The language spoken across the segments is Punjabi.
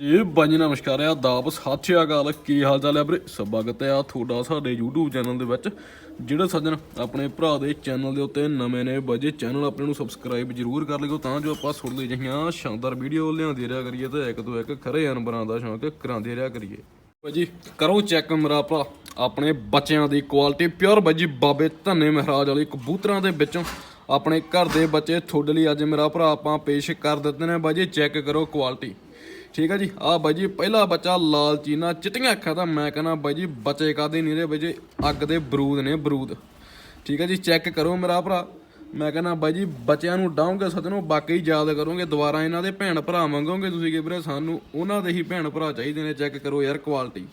ਜੀ ਬਾਜੀ ਨਮਸਕਾਰ ਆ। ਦਾਬ ਸਤਿ ਅਕਾਲ। ਕੀ ਹਾਲ ਚਾਲ ਹੈ ਵੀਰੇ? ਸਵਾਗਤ ਹੈ ਆ ਤੁਹਾਡਾ ਸਾਡੇ YouTube ਚੈਨਲ ਦੇ ਵਿੱਚ। ਜਿਹੜੇ ਸੱਜਣ ਆਪਣੇ ਭਰਾ ਦੇ ਚੈਨਲ ਦੇ ਉੱਤੇ ਨਵੇਂ ਨੇ ਬਾਜੀ ਚੈਨਲ ਆਪਣੇ ਨੂੰ ਸਬਸਕ੍ਰਾਈਬ ਜਰੂਰ ਕਰ ਲਿਓ ਤਾਂ ਜੋ ਆਪਾਂ ਸੁਣਦੇ ਜਹੀਆਂ ਸ਼ਾਨਦਾਰ ਵੀਡੀਓ ਲਿਆਉਂਦੇ ਰਿਹਾ ਕਰੀਏ ਤੇ ਇੱਕ ਤੋਂ ਇੱਕ ਖਰੇ ਅਨਬਰਾਂ ਦਾ ਸ਼ੌਂਕ ਕਰਾਉਂਦੇ ਰਿਹਾ ਕਰੀਏ। ਬਾਜੀ ਕਰੋ ਚੈੱਕ ਮੇਰਾ ਭਰਾ ਆਪਣੇ ਬੱਚਿਆਂ ਦੀ ਕੁਆਲਿਟੀ ਪਿਓਰ ਬਾਜੀ ਬਾਬੇ ਧੰਨੇ ਮਹਾਰਾਜ ਵਾਲੇ ਕਬੂਤਰਾਂ ਦੇ ਵਿੱਚੋਂ ਆਪਣੇ ਘਰ ਦੇ ਬੱਚੇ ਤੁਹਾਡੇ ਲਈ ਅੱਜ ਮੇਰਾ ਭਰਾ ਆਪਾਂ ਪੇਸ਼ ਕਰ ਦਿੱਤੇ ਨੇ। ਬਾਜੀ ਚੈੱਕ ਕਰੋ ਕੁਆਲਿਟੀ ਠੀਕ ਹੈ ਜੀ? ਆ ਬਾਈ ਜੀ, ਪਹਿਲਾ ਬੱਚਾ ਲਾਲ ਚੀਨਾ, ਚਿੱਟੀਆਂ ਅੱਖਾਂ ਤਾਂ ਮੈਂ ਕਹਿੰਦਾ ਬਾਈ ਜੀ, ਬੱਚੇ ਕਾਦੇ ਨਹੀਂ ਰਹੇ ਬਾਈ ਜੀ? ਅੱਗ ਦੇ ਬਰੂਦ ਨੇ, ਬਰੂਦ। ਠੀਕ ਹੈ ਜੀ, ਚੈੱਕ ਕਰੋ ਮੇਰਾ ਭਰਾ। ਮੈਂ ਕਹਿੰਦਾ ਬਾਈ ਜੀ, ਬੱਚਿਆਂ ਨੂੰ ਡਾਉਂਗੇ ਸਦਨੋਂ ਬਾਕੀ ਯਾਦ ਕਰੋਗੇ, ਦੁਬਾਰਾ ਇਹਨਾਂ ਦੇ ਭੈਣ ਭਰਾ ਮੰਗੋਗੇ ਤੁਸੀਂ ਕਿ ਵੀਰੇ ਸਾਨੂੰ, ਉਹਨਾਂ ਦੇ ਹੀ ਭੈਣ ਭਰਾ ਚਾਹੀਦੇ ਨੇ, ਚੈੱਕ ਕਰੋ ਯਾਰ ਕੁਆਲਿਟੀ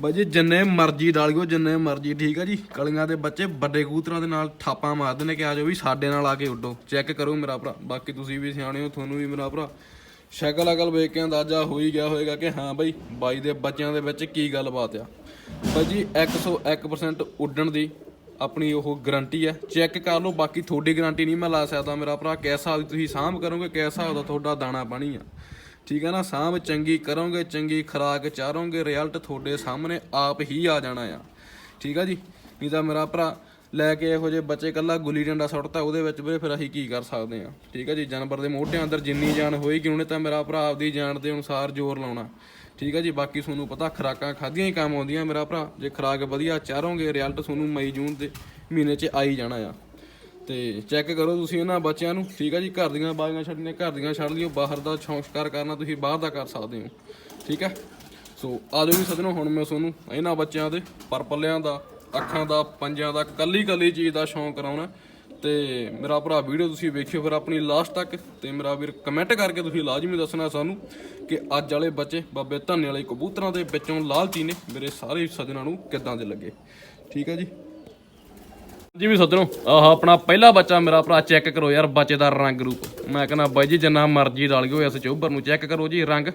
ਬਾਈ ਜੀ, ਜਿੰਨੇ ਮਰਜ਼ੀ ਡਾਲਿਓ, ਜਿੰਨੇ ਮਰਜ਼ੀ, ਠੀਕ ਹੈ ਜੀ? ਕਲੀਆਂ ਦੇ ਬੱਚੇ ਵੱਡੇ ਕੂਤਰਾਂ ਦੇ ਨਾਲ ਥਾਪਾਂ ਮਾਰਦੇ ਨੇ ਕਿ ਆ ਜਾਓ ਵੀ ਸਾਡੇ ਨਾਲ ਆ ਕੇ ਉੱਡੋ। ਚੈੱਕ ਕਰੋ ਮੇਰਾ ਭਰਾ, ਬਾਕੀ ਤੁਸੀਂ ਵੀ ਸਿਆਣੇ ਹੋ, ਤੁਹਾਨੂੰ ਵੀ ਮੇਰਾ ਭਰਾ। ਸ਼ਕਲ ਅਕਲ ਵੇਖ ਕੇ ਅੰਦਾਜ਼ਾ ਹੋ ਹੀ ਗਿਆ ਹੋਵੇਗਾ ਕਿ ਹਾਂ ਬਈ ਬਾਈ ਦੇ ਬੱਚਿਆਂ ਦੇ ਵਿੱਚ ਕੀ ਗੱਲਬਾਤ ਆ। ਬਾਈ ਜੀ 101% ਉੱਡਣ ਦੀ ਆਪਣੀ ਉਹ ਗਾਰੰਟੀ ਹੈ ਚੈੱਕ ਕਰ ਲਓ, ਬਾਕੀ ਤੁਹਾਡੀ ਗਾਰੰਟੀ ਨਹੀਂ, ਮੈਂ ਲਾ ਸਕਦਾ ਮੇਰਾ ਭਰਾ। ਕਿਸ ਹਿਸਾਬ ਦੀ ਤੁਸੀਂ ਸਾਂਭ ਕਰੋਗੇ, ਕਿਸ ਹਿਸਾਬ ਦਾ ਤੁਹਾਡਾ ਦਾਣਾ ਪਾਣੀ ਆ। ਠੀਕ ਹੈ ਨਾ, ਸਾਂਭ ਚੰਗੀ ਕਰੋਗੇ, ਚੰਗੀ ਖੁਰਾਕ ਚਾਰੋਗੇ ਰਿਜ਼ਲਟ ਤੁਹਾਡੇ ਸਾਹਮਣੇ ਆਪ ਹੀ ਆ ਜਾਣਾ ਆ। ਠੀਕ ਆ ਜੀ? ਨਹੀਂ ਤਾਂ ਮੇਰਾ ਭਰਾ ਲੈ ਕੇ ਇਹੋ ਜਿਹੇ ਬੱਚੇ ਕੱਲਾ ਗੁੱਲੀ ਡੰਡਾ ਸੁੱਟਤਾ ਉਹਦੇ ਵਿੱਚ ਵੀਰੇ ਫਿਰ ਅਸੀਂ ਕੀ ਕਰ ਸਕਦੇ ਆ ਠੀਕ ਆ ਜੀ, ਜਾਨਵਰ ਦੇ ਮੋਢਿਆਂ ਅੰਦਰ ਜਿੰਨੀ ਜਾਨ ਹੋਏਗੀ, ਉਹਨੇ ਤਾਂ ਮੇਰਾ ਭਰਾ ਆਪਦੀ ਜਾਨ ਦੇ ਅਨੁਸਾਰ ਜ਼ੋਰ ਲਾਉਣਾ। ਠੀਕ ਆ ਜੀ, ਬਾਕੀ ਤੁਹਾਨੂੰ ਪਤਾ ਖਰਾਕਾਂ ਖਾਧੀਆਂ ਹੀ ਕੰਮ ਆਉਂਦੀਆਂ ਮੇਰਾ ਭਰਾ। ਜੇ ਖਰਾਕ ਵਧੀਆ ਚਾਰੋਂਗੇ, ਰਿਜ਼ਲਟ ਤੁਹਾਨੂੰ ਮਈ ਜੂਨ ਦੇ ਮਹੀਨੇ 'ਚ ਆਈ ਜਾਣਾ ਆ। ਤੇ ਚੈੱਕ ਕਰੋ ਤੁਸੀਂ ਇਹਨਾਂ ਬੱਚਿਆਂ ਨੂੰ। ਠੀਕ ਆ ਜੀ, ਘਰ ਦੀਆਂ ਬਾਗੀਆਂ ਛੱਡਣੀਆਂ, ਘਰ ਦੀਆਂ ਛੱਡ ਲਿਓ। ਬਾਹਰ ਦਾ ਸ਼ੌਂਕ ਕਰਨਾ ਤੁਸੀਂ ਬਾਹਰ ਦਾ ਕਰ ਸਕਦੇ ਹੋ। ਠੀਕ ਹੈ? ਸੋ ਆ ਵੀ ਸੱਜਣੋ, ਹੁਣ ਮੈਂ ਤੁਹਾਨੂੰ ਇਹਨਾਂ ਬੱਚਿਆਂ ਦੇ ਪਰਪਲਿਆਂ ਦਾ ਅੱਖਾਂ ਦਾ, ਪੰਜਾਂ ਦਾ, ਕੱਲੀ ਕੱਲੀ ਚੀਜ਼ ਦਾ ਸ਼ੌਂਕ ਕਰਾਉਣਾ ਤੇ ਮੇਰਾ ਭਰਾ ਵੀਡੀਓ ਤੁਸੀਂ ਵੇਖਿਓ ਫਿਰ ਆਪਣੀ ਲਾਸਟ ਤੱਕ। ਤੇ ਮੇਰਾ ਵੀਰ ਕਮੈਂਟ ਕਰਕੇ ਤੁਸੀਂ ਲਾਜ਼ਮੀ ਦੱਸਣਾ ਸਾਨੂੰ ਕਿ ਅੱਜ ਵਾਲੇ ਬੱਚੇ ਬਾਬੇ ਧੰਨੇ ਵਾਲੇ ਕਬੂਤਰਾਂ ਦੇ ਵਿੱਚੋਂ ਲਾਲਚੀ ਨੇ। ਮੇਰੇ ਸਾਰੇ ਸੱਜਣਾਂ ਨੂੰ ਕਿੱਦਾਂ ਦੇ ਲੱਗੇ? ਠੀਕ ਹੈ ਜੀ? ਜੀ ਵੀ ਸੱਜਣੋ, ਆਹ ਆਪਣਾ ਪਹਿਲਾ ਬੱਚਾ ਮੇਰਾ ਭਰਾ ਚੈੱਕ ਕਰੋ ਯਾਰ ਬੱਚੇ ਦਾ ਰੰਗ ਰੂਪ। ਮੈਂ ਕਹਿੰਦਾ, ਬਾਈ ਜੀ, ਜਿੰਨਾ ਮਰਜ਼ੀ ਰਲ ਗਿਓ ਇਸ ਚੋਬਰ ਨੂੰ ਚੈੱਕ ਕਰੋ ਜੀ ਰੰਗ।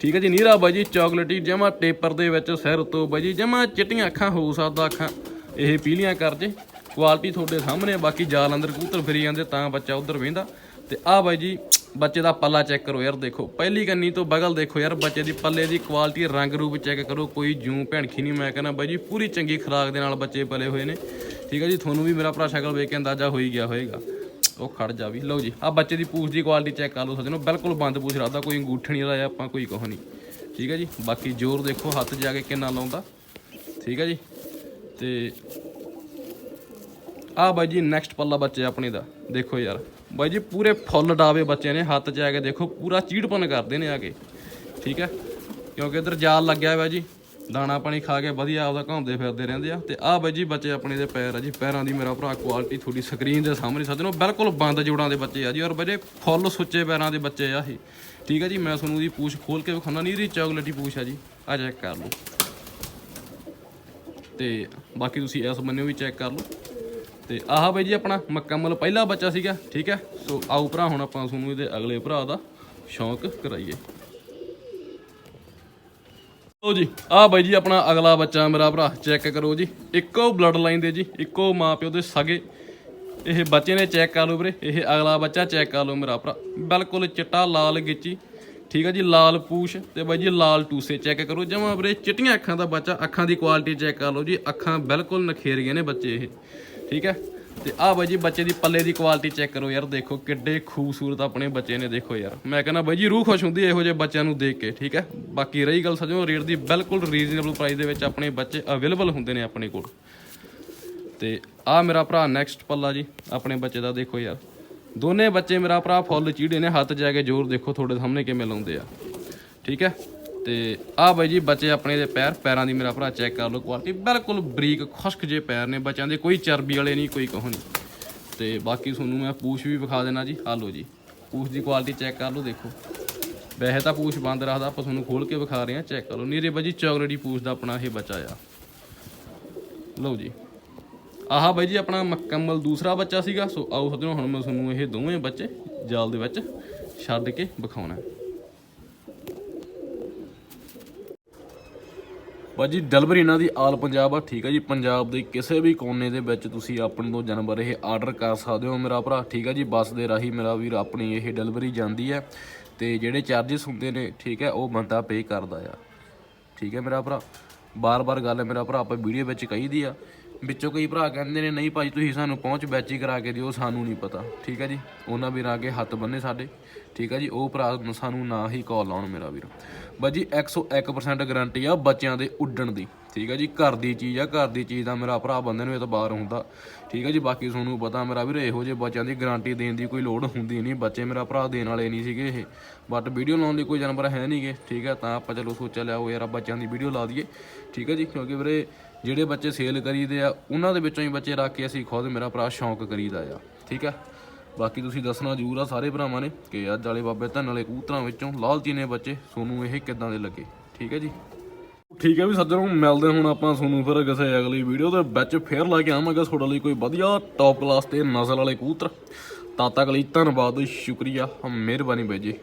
ਠੀਕ ਹੈ ਜੀ, ਨੀਰਾ ਬਾਈ ਜੀ ਚਾਕਲੇਟੀ ਜਮਾ ਟੇਪਰ ਦੇ ਵਿੱਚ ਸਿਰ ਤੋਂ ਬਾਈ ਜੀ, ਜਮਾ ਚਿੱਟੀਆਂ ਅੱਖਾਂ, ਹੋ ਸਕਦਾ ਅੱਖਾਂ, ਇਹ ਪੀਲੀਆਂ ਕਰ ਜੇ। ਕੁਆਲਿਟੀ ਤੁਹਾਡੇ ਸਾਹਮਣੇ ਬਾਕੀ ਜਾਲ ਅੰਦਰ ਕੂਤਰ ਫਿਰੀ ਜਾਂਦੇ, ਤਾਂ ਬੱਚਾ ਉਧਰ ਵੇਂਦਾ। ਤੇ ਆਹ ਬਾਈ ਜੀ, ਬੱਚੇ ਦਾ ਪੱਲਾ ਚੈੱਕ ਕਰੋ ਯਾਰ, ਦੇਖੋ। ਪਹਿਲੀ ਕੰਨੀ ਤੋਂ ਬਗਲ ਦੇਖੋ ਯਾਰ, ਬੱਚੇ ਦੀ ਪੱਲੇ ਦੀ ਕੁਆਲਿਟੀ ਰੰਗ ਰੂਪ ਚੈੱਕ ਕਰੋ, ਕੋਈ ਜੂੰ ਭੈਣਖੀ ਨਹੀਂ। ਮੈਂ ਕਹਿੰਦਾ, ਬਾਈ ਜੀ, ਪੂਰੀ ਚੰਗੀ ਖੁਰਾਕ ਦੇ ਨਾਲ ਬੱਚੇ ਪਲੇ ਹੋਏ ਨੇ। ਠੀਕ ਹੈ ਜੀ, ਤੁਹਾਨੂੰ ਵੀ ਮੇਰਾ ਭਰਾ ਸ਼ਕਲ ਵੇਖ ਕੇ ਅੰਦਾਜ਼ਾ ਹੋ ਹੀ ਗਿਆ ਹੋਵੇਗਾ ਉਹ ਖੜ ਜਾ ਵੀ, ਲਓ ਜੀ ਆ ਬੱਚੇ ਦੀ ਪੂਛ ਦੀ ਕੁਆਲਿਟੀ ਚੈੱਕ ਕਰ ਲਓ ਸੱਜਣੋ, ਬਿਲਕੁਲ ਬੰਦ ਪੂਛ ਰੱਖਦਾ, ਕੋਈ ਅੰਗੂਠੇ ਨਹੀਂ ਲਾਇਆ ਆਪਾਂ ਕੋਈ ਕੁਛ ਨਹੀਂ। ਠੀਕ ਹੈ ਜੀ, ਬਾਕੀ ਜ਼ੋਰ ਦੇਖੋ, ਹੱਥ ਜਾ ਕੇ ਕਿੰਨਾ ਲਾਉਂਦਾ। ਠੀਕ ਹੈ ਜੀ, ਤੇ ਆ ਬਾਈ ਜੀ ਨੈਕਸਟ ਪੱਲਾ ਬੱਚੇ ਆਪਣੇ ਦਾ, ਦੇਖੋ ਯਾਰ। ਬਾਈ ਜੀ, ਪੂਰੇ ਫੁੱਲ ਡਾਵੇ ਬੱਚੇ ਨੇ, ਹੱਥ 'ਚ ਆ ਕੇ ਦੇਖੋ, ਪੂਰਾ ਚੀੜਪਨ ਕਰਦੇ ਨੇ ਆ ਕੇ। ਠੀਕ ਹੈ, ਕਿਉਂਕਿ ਇਧਰ ਜਾਲ ਲੱਗਿਆ ਹੋਇਆ ਜੀ। ਦਾਣਾ ਪਾਣੀ ਖਾ ਕੇ ਵਧੀਆ ਆਪਦਾ ਘੁੰਮਦੇ ਫਿਰਦੇ ਰਹਿੰਦੇ ਆ। ਤੇ ਆਹ ਬਾਈ ਜੀ ਬੱਚੇ ਆਪਣੇ ਦੇ ਪੈਰ ਆ ਜੀ, ਪੈਰਾਂ ਦੀ ਮੇਰਾ ਭਰਾ ਕੁਆਲਿਟੀ ਤੁਹਾਡੀ ਸਕਰੀਨ ਦੇ ਸਾਹਮਣੇ ਸੱਜਣੋ, ਬਿਲਕੁਲ ਬੰਦ ਜੋੜਾਂ ਦੇ ਬੱਚੇ ਆ ਜੀ। ਔਰ ਬੜੇ ਫੁੱਲ ਸੁੱਚੇ ਪੈਰਾਂ ਦੇ ਬੱਚੇ ਆ ਇਹ। ਠੀਕ ਆ ਜੀ, ਮੈਂ ਤੁਹਾਨੂੰ ਦੀ ਪੂਛ ਖੋਲ ਕੇ ਵਿਖਾਉਣਾ ਨਹੀਂ ਇਹਦੀ ਚਾਕਲੇਟੀ ਪੂਛ ਆ ਜੀ। ਆ ਚੈੱਕ ਕਰ ਲਓ। ਤੇ ਬਾਕੀ ਤੁਸੀਂ ਇਸ ਬੰਨੇ ਵੀ ਚੈੱਕ ਕਰ ਲਓ। ਤੇ ਆਹ ਬਾਈ ਜੀ ਆਪਣਾ ਮੁਕੰਮਲ ਪਹਿਲਾ ਬੱਚਾ ਸੀਗਾ, ਠੀਕ ਹੈ ਸੋ ਆਓ ਭਰਾ, ਹੁਣ ਆਪਾਂ ਤੁਹਾਨੂੰ ਇਹਦੇ ਅਗਲੇ ਭਰਾ ਦਾ ਸ਼ੌਂਕ ਕਰਾਈਏ। ਲੋ ਜੀ, ਆਹ ਬਾਈ ਜੀ ਆਪਣਾ ਅਗਲਾ ਬੱਚਾ ਮੇਰਾ ਭਰਾ ਚੈੱਕ ਕਰੋ ਜੀ। ਇੱਕੋ ਬਲੱਡ ਲਾਈਨ ਦੇ ਜੀ, ਇੱਕੋ ਮਾਪਿਓ ਦੇ ਸਗੇ। ਇਹ ਬੱਚੇ ਨੇ ਚੈੱਕ ਕਰ ਲਓ ਵੀਰੇ, ਇਹ ਅਗਲਾ ਬੱਚਾ ਚੈੱਕ ਕਰ ਲਓ ਮੇਰਾ ਭਰਾ। ਬਿਲਕੁਲ ਚਿੱਟਾ, ਲਾਲ ਗਿੱਚੀ। ਠੀਕ ਹੈ ਜੀ, ਲਾਲ ਪੂਛ ਤੇ ਬਾਈ ਜੀ ਲਾਲ ਟੂਸੇ ਚੈੱਕ ਕਰੋ। ਜਮਾ ਵੀਰੇ ਚਿੱਟੀਆਂ ਅੱਖਾਂ ਦਾ ਬੱਚਾ, ਅੱਖਾਂ ਦੀ ਕੁਆਲਿਟੀ ਚੈੱਕ ਕਰ ਲਓ ਜੀ। ਅੱਖਾਂ ਬਿਲਕੁਲ ਨਖੇਰੀਆਂ ਨੇ ਬੱਚੇ ਇਹ। ਠੀਕ ਹੈ ਤੇ ਆਹ ਬਾਈ ਜੀ ਬੱਚੇ ਦੀ ਪੱਲੇ ਦੀ ਕੁਆਲਿਟੀ ਚੈੱਕ ਕਰੋ ਯਾਰ, ਦੇਖੋ ਕਿੱਡੇ ਖੂਬਸੂਰਤ ਆਪਣੇ ਬੱਚੇ ਨੇ, ਦੇਖੋ ਯਾਰ। ਮੈਂ ਕਹਿੰਦਾ ਬਾਈ ਜੀ, ਰੂਹ ਖੁਸ਼ ਹੁੰਦੀ ਇਹੋ ਜਿਹੇ ਬੱਚਿਆਂ ਨੂੰ ਦੇਖ ਕੇ, ਠੀਕ ਹੈ? ਬਾਕੀ ਰਹੀ ਗੱਲ ਸਜੋ ਰੇਟ ਦੀ ਬਿਲਕੁਲ ਰੀਜ਼ਨੇਬਲ ਪ੍ਰਾਈਸ ਦੇ ਵਿੱਚ ਆਪਣੇ ਬੱਚੇ ਅਵੇਲੇਬਲ ਹੁੰਦੇ ਨੇ ਆਪਣੇ ਕੋਲ। ਤੇ ਆ ਮੇਰਾ ਭਰਾ ਨੈਕਸਟ ਪੱਲਾ ਜੀ, ਆਪਣੇ ਬੱਚੇ ਦਾ ਦੇਖੋ ਯਾਰ। ਦੋਨੇ ਬੱਚੇ ਮੇਰਾ ਭਰਾ ਫੁੱਲ ਚੀੜੇ ਨੇ, ਹੱਥ ਜਾ ਕੇ ਜ਼ੋਰ ਦੇਖੋ, ਤੁਹਾਡੇ ਸਾਹਮਣੇ ਕਿਵੇਂ ਲਾਉਂਦੇ ਆ। ਠੀਕ ਹੈ? ਤੇ ਆ ਬਾਈ ਜੀ ਬੱਚੇ ਆਪਣੇ ਦੇ ਪੈਰ, ਪੈਰਾਂ ਦੀ ਮੇਰਾ ਭਰਾ ਚੈੱਕ ਕਰ ਲਓ ਕੁਆਲਿਟੀ ਬਿਲਕੁਲ ਬਰੀਕ, ਖੁਸ਼ਕ ਜੇ ਪੈਰ ਨੇ ਬੱਚਿਆਂ ਦੇ, ਕੋਈ ਚਰਬੀ ਵਾਲੇ ਨਹੀਂ, ਕੋਈ ਕਹੋ ਨਹੀਂ। ਤੇ ਬਾਕੀ ਤੁਹਾਨੂੰ ਮੈਂ ਪੂਛ ਵੀ ਵਿਖਾ ਦੇਣਾ ਜੀ ਆ ਲਓ ਜੀ। ਪੂਛ ਦੀ ਕੁਆਲਿਟੀ ਚੈੱਕ ਕਰ ਲਓ, ਦੇਖੋ। ਵੈਸੇ ਤਾਂ ਪੂਛ ਬੰਦ ਰੱਖਦਾ, ਆਪਾਂ ਤੁਹਾਨੂੰ ਖੋਲ ਕੇ ਵਿਖਾ ਰਹੇ ਹਾਂ ਚੈੱਕ ਕਰੋ ਨੀਰੇ ਬਾਜੀ ਚਾਕਲੇਟੀ ਪੂਛ ਦਾ ਆਪਣਾ ਇਹ ਬੱਚਾ ਆ। ਲਓ ਜੀ। ਆਹ ਬਾਈ ਜੀ ਆਪਣਾ ਮੁਕੰਮਲ ਦੂਸਰਾ ਬੱਚਾ ਸੀਗਾ, ਸੋ ਆਓ ਸੱਜਣੋ, ਹੁਣ ਮੈਂ ਤੁਹਾਨੂੰ ਇਹ ਦੋਵੇਂ ਬੱਚੇ ਜਾਲ ਦੇ ਵਿੱਚ ਛੱਡ ਕੇ ਵਿਖਾਉਣਾ। ਹੈ ਬਾਜੀ ਡਿਲੀਵਰੀ ਇਹਨਾਂ ਦੀ ਆਲ ਪੰਜਾਬ ਆ, ਠੀਕ ਆ ਜੀ। ਪੰਜਾਬ ਦੇ ਕਿਸੇ ਵੀ ਕੋਨੇ ਦੇ ਵਿੱਚ ਤੁਸੀਂ ਆਪਣੇ ਤੋਂ ਜਾਨਵਰ ਇਹ ਆਰਡਰ ਕਰ ਸਕਦੇ ਹੋ ਮੇਰਾ ਭਰਾ, ਠੀਕ ਆ ਜੀ। ਬੱਸ ਦੇ ਰਾਹੀਂ ਮੇਰਾ ਵੀਰ ਆਪਣੀ ਇਹ ਡਿਲੀਵਰੀ ਜਾਂਦੀ ਹੈ ਤੇ ਜਿਹੜੇ ਚਾਰजेस ਹੁੰਦੇ ਨੇ, ਠੀਕ ਹੈ ਉਹ ਬੰਦਾ ਪੇ ਕਰਦਾ ਆ। ਠੀਕ ਹੈ ਮੇਰਾ ਭਰਾ। ਬਾਰ-ਬਾਰ ਗੱਲ ਹੈ ਮੇਰਾ ਭਰਾ, ਆਪਾਂ ਵੀਡੀਓ ਵਿੱਚ ਕਹੀਦੀ ਆ ਵਿੱਚੋਂ ਕਈ ਭਰਾ ਕਹਿੰਦੇ ਨੇ, ਨਹੀਂ ਭਾਈ ਤੁਸੀਂ ਸਾਨੂੰ ਪਹੁੰਚ ਬੈਚੀ ਕਰਾ ਕੇ ਦਿਓ, ਸਾਨੂੰ ਨਹੀਂ ਪਤਾ। ਠੀਕ ਹੈ ਜੀ? ਉਹਨਾਂ ਵੀਰਾਂ ਅੱਗੇ ਹੱਥ ਬੰਨੇ ਸਾਡੇ। ਠੀਕ ਹੈ ਜੀ? ਉਹ ਭਰਾ ਸਾਨੂੰ ਨਾ ਹੀ ਕਾਲ ਲਾਉਣ ਮੇਰਾ ਵੀਰ। ਬਾਜੀ 101% ਗਾਰੰਟੀ ਆ ਬੱਚਿਆਂ ਦੇ ਉੱਡਣ ਦੀ। ਠੀਕ ਹੈ ਜੀ? ਘਰ ਦੀ ਚੀਜ਼ ਆ, ਘਰ ਦੀ ਚੀਜ਼ ਦਾ ਮੇਰਾ ਭਰਾ ਬੰਦੇ ਨੂੰ ਇਹ ਤਾਂ ਬਾਹਰ ਹੁੰਦਾ। ਠੀਕ ਹੈ ਜੀ? ਬਾਕੀ ਤੁਹਾਨੂੰ ਪਤਾ ਮੇਰਾ ਵੀਰ, ਇਹੋ ਜਿਹੇ ਬੱਚਿਆਂ ਦੀ ਗਾਰੰਟੀ ਦੇਣ ਦੀ ਕੋਈ ਲੋੜ ਹੁੰਦੀ ਨਹੀਂ। ਬੱਚੇ ਮੇਰਾ ਭਰਾ ਦੇਣ ਵਾਲੇ ਨਹੀਂ ਸੀਗੇ ਇਹ। ਬਟ ਵੀਡੀਓ ਲਾਉਣ ਲਈ ਕੋਈ ਜਾਨਵਰ ਹੈ ਨਹੀਂਗੇ ਠੀਕ ਹੈ? ਤਾਂ ਆਪਾਂ ਚਲੋ ਸੋਚਿਆ ਲਿਆ ਉਹ ਯਾਰ ਬੱਚਿਆਂ ਦੀ ਵੀਡੀਓ ਲਾ ਦਈਏ। ਠੀਕ ਹੈ ਜੀ? ਕਿਉਂਕਿ ਵੀਰੇ ਜਿਹੜੇ ਬੱਚੇ ਸੇਲ ਕਰੀਦੇ ਆ, ਉਹਨਾਂ ਦੇ ਵਿੱਚੋਂ ਹੀ ਬੱਚੇ ਰੱਖ ਕੇ ਅਸੀਂ ਖੁਦ ਮੇਰਾ ਭਰਾ ਸ਼ੌਂਕ ਕਰੀਦਾ ਆ, ਠੀਕ ਹੈ ਬਾਕੀ ਤੁਸੀਂ ਦੱਸਣਾ ਜ਼ਰੂਰ ਆ ਸਾਰੇ ਭਰਾਵਾਂ ਨੇ ਕਿ ਅੱਜ ਵਾਲੇ ਬਾਬੇ ਧੰਨ ਵਾਲੇ ਕੂਤਰਾਂ ਵਿੱਚੋਂ ਲਾਲਚੀ ਨੇ ਬੱਚੇ ਤੁਹਾਨੂੰ ਇਹ ਕਿੱਦਾਂ ਦੇ ਲੱਗੇ, ਠੀਕ ਹੈ ਜੀ? ਠੀਕ ਹੈ ਵੀ ਸੱਜਣੋਂ, ਮਿਲਦੇ ਹੁਣ ਆਪਾਂ ਤੁਹਾਨੂੰ ਫਿਰ ਕਿਸੇ ਅਗਲੀ ਵੀਡੀਓ ਦੇ ਵਿੱਚ ਫੇਰ ਲੈ ਕੇ ਆਵਾਂਗੇ ਤੁਹਾਡੇ ਲਈ ਕੋਈ ਵਧੀਆ ਟੌਪ ਕਲਾਸ ਤੇ ਨਸਲ ਵਾਲੇ ਕੂਤਰ ਤਦ ਤੱਕ ਲਈ ਧੰਨਵਾਦ, ਸ਼ੁਕਰੀਆ, ਮਿਹਰਬਾਨੀ ਬਾਈ ਜੀ।